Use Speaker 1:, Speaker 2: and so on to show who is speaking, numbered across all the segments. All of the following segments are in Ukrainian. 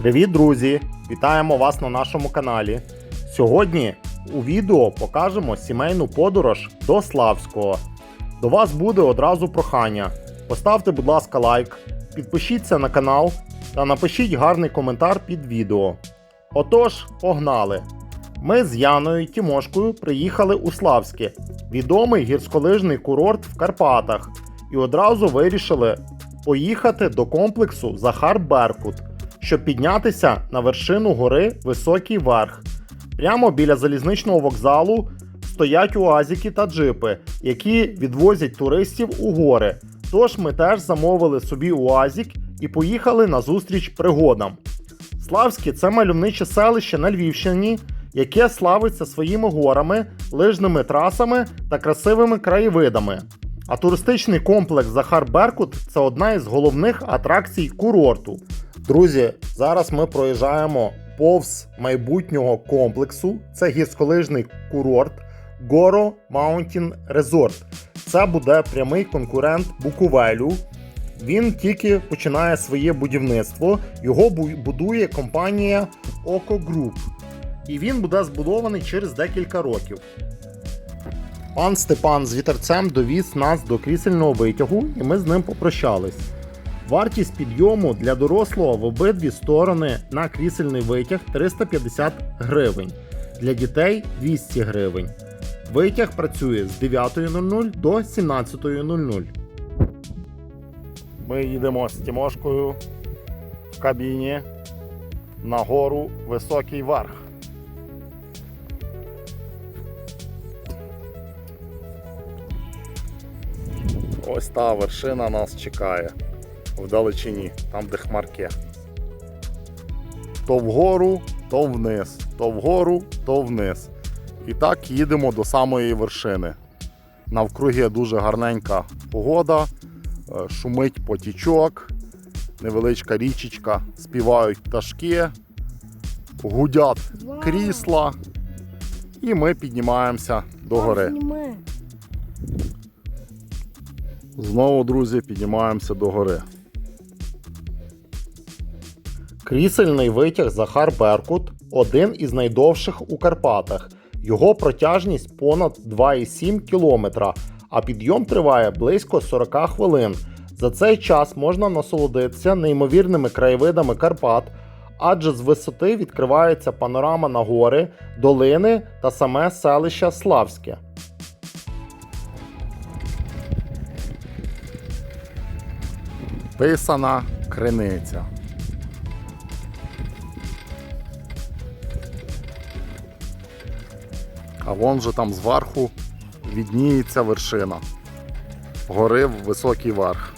Speaker 1: Привіт, друзі! Вітаємо вас на нашому каналі. Сьогодні у відео покажемо сімейну подорож до Славського. До вас буде одразу прохання. Поставте, будь ласка, лайк, підпишіться на канал та напишіть гарний коментар під відео. Отож, погнали! Ми з Яною Тімошкою приїхали у Славське, відомий гірськолижний курорт в Карпатах, і одразу вирішили поїхати до комплексу Захар Беркут, щоб піднятися на вершину гори Високий Верх. Прямо біля залізничного вокзалу стоять уазики та джипи, які відвозять туристів у гори. Тож ми теж замовили собі уазик і поїхали на зустріч пригодам. Славське це мальовниче селище на Львівщині, яке славиться своїми горами, лижними трасами та красивими краєвидами. А туристичний комплекс Захар Беркут це одна із головних атракцій курорту. Друзі, зараз ми проїжджаємо повз майбутнього комплексу. Це гірськолижний курорт Горо Mountain Resort. Це буде прямий конкурент Буковелю. Він тільки починає своє будівництво. Його будує компанія Oco Group. І він буде збудований через декілька років. Пан Степан з вітерцем довіз нас до крісельного витягу, і ми з ним попрощались. Вартість підйому для дорослого в обидві сторони на крісельний витяг 350 гривень, для дітей 200 гривень. Витяг працює з 9.00 до 17.00. Ми їдемо з Тімошкою в кабіні на гору Високий Верх. Ось та вершина нас чекає вдалечині, там де хмарки. То вгору, то вниз, то вгору, то вниз. І так їдемо до самої вершини. Навкруги дуже гарненька погода, е, шумить потічок, невеличка річечка, співають пташки, гудять крісла. І ми піднімаємося до гори. Знову, друзі, піднімаємося до гори. Крісельний витяг Захар Беркут один із найдовших у Карпатах. Його протяжність понад 2,7 км, а підйом триває близько 40 хвилин. За цей час можна насолодитися неймовірними краєвидами Карпат, адже з висоти відкривається панорама на гори, долини та саме селище Славське. Писана криниця. А вон же там зверху відніється вершина. Гори в високий верх.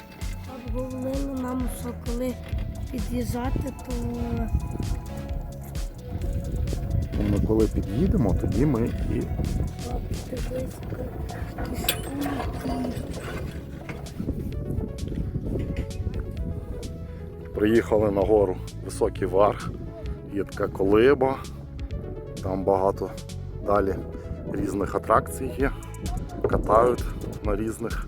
Speaker 2: Говорили нам, що коли під'їжджати, то
Speaker 1: Ми коли під'їдемо, тоді ми і приїхали на гору високий верх. Є така колиба, там багато далі різних атракцій є. Катають на різних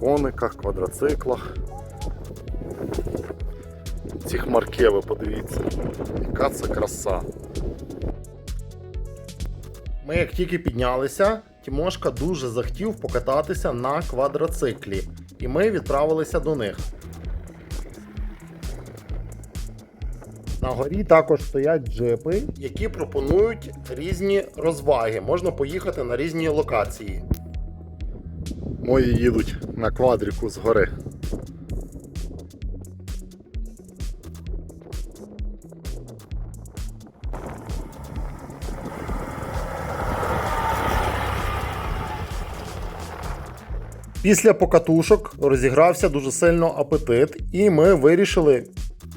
Speaker 1: кониках, квадроциклах. Ці хмарки, ви подивіться, яка це краса. Ми як тільки піднялися, Тімошка дуже захотів покататися на квадроциклі, і ми відправилися до них. На горі також стоять джипи, які пропонують різні розваги. Можна поїхати на різні локації. Мої їдуть на квадріку з гори. Після покатушок розігрався дуже сильно апетит, і ми вирішили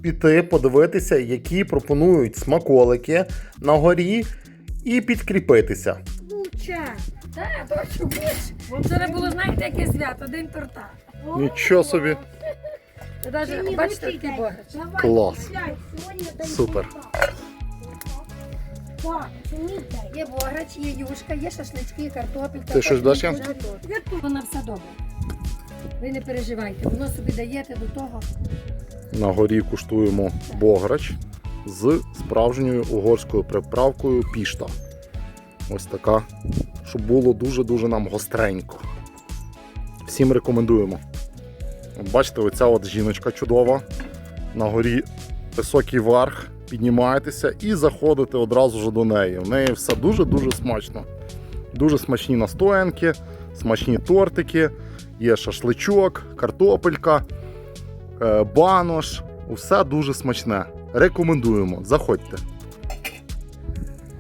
Speaker 1: піти подивитися, які пропонують смаколики на горі, і підкріпитися.
Speaker 2: Луча.
Speaker 3: Так, точно будеш. Вчора було, знаєте, яке свято, день торта.
Speaker 1: Нічого собі.
Speaker 3: Навіть, бачите, такий бограч.
Speaker 1: Клас. Супер.
Speaker 3: Є бограч, є юшка, є шашлички, картопелька.
Speaker 1: Ти щось даш, Ян?
Speaker 3: Воно все добре. Ви не переживайте, воно собі даєте до того.
Speaker 1: На горі куштуємо бограч. з справжньою угорською приправкою пішта. Ось така, щоб було дуже-дуже нам гостренько. Всім рекомендуємо. Бачите, оця от жіночка чудова. На горі високий верх. Піднімаєтеся і заходите одразу ж до неї. В неї все дуже-дуже смачно. Дуже смачні настоянки, смачні тортики, є шашличок, картопелька, банош. Усе дуже смачне. Рекомендуємо. Заходьте.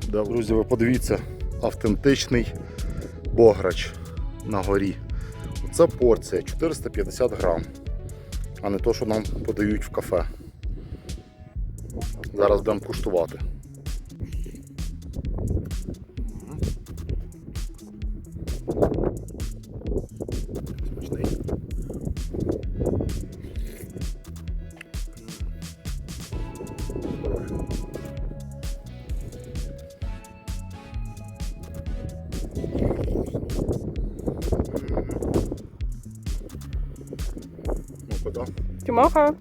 Speaker 1: Друзі, ви подивіться, автентичний бограч на горі. Це порція 450 грам, а не то, що нам подають в кафе. Зараз будемо куштувати.
Speaker 4: Тимоха.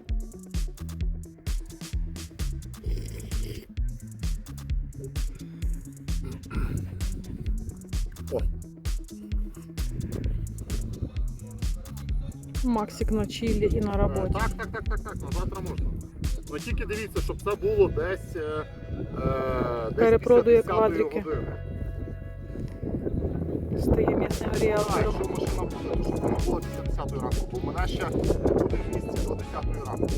Speaker 4: Максик на чилі і на роботі.
Speaker 1: Так, так, так, так, так, на завтра можна. Ну тільки дивіться, щоб це було десь. Е, е, десь
Speaker 4: Перепродує квадрики.
Speaker 1: години.
Speaker 4: Стає
Speaker 1: Так,
Speaker 4: ріалтором.
Speaker 1: якщо машина буде, то щоб вона була після 10 ранку, бо мене ще буде в місці до 10 ранку.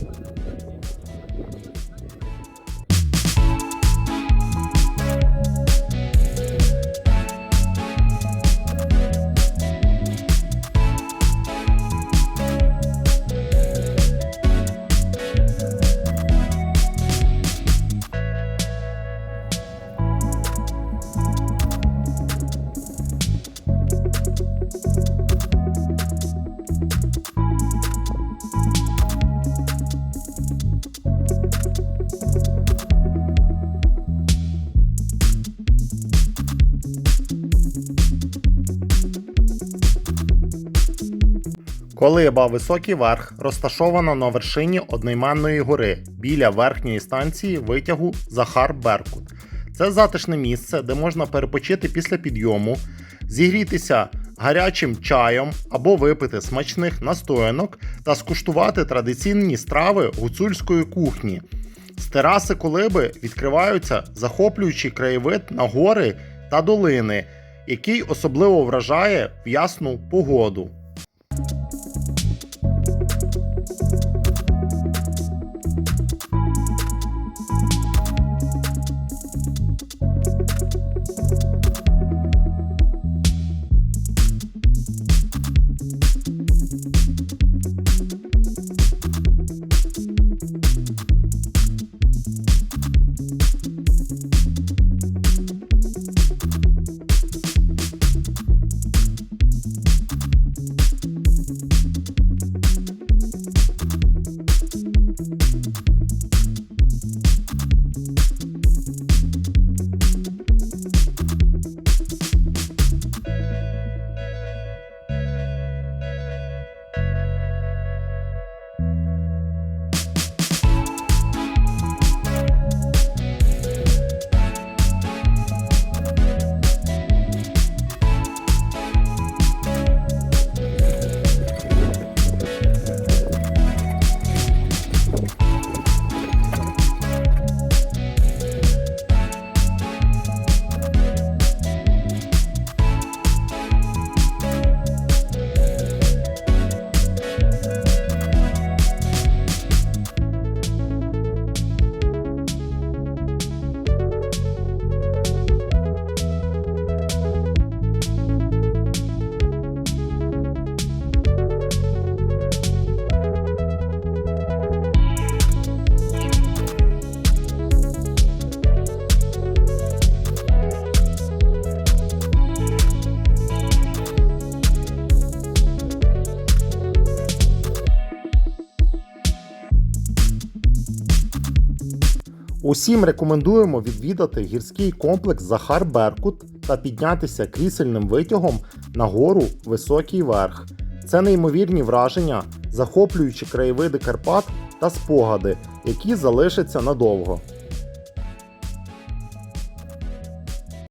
Speaker 1: Колиба Високий Верх розташована на вершині одноіменної гори біля верхньої станції витягу Захар Беркут. Це затишне місце, де можна перепочити після підйому, зігрітися гарячим чаєм або випити смачних настоянок та скуштувати традиційні страви гуцульської кухні. З тераси колиби відкриваються захоплюючий краєвид на гори та долини, який особливо вражає в ясну погоду. Усім рекомендуємо відвідати гірський комплекс Захар Беркут та піднятися крісельним витягом на гору Високий Верх. Це неймовірні враження, захоплюючі краєвиди Карпат та спогади, які залишаться надовго.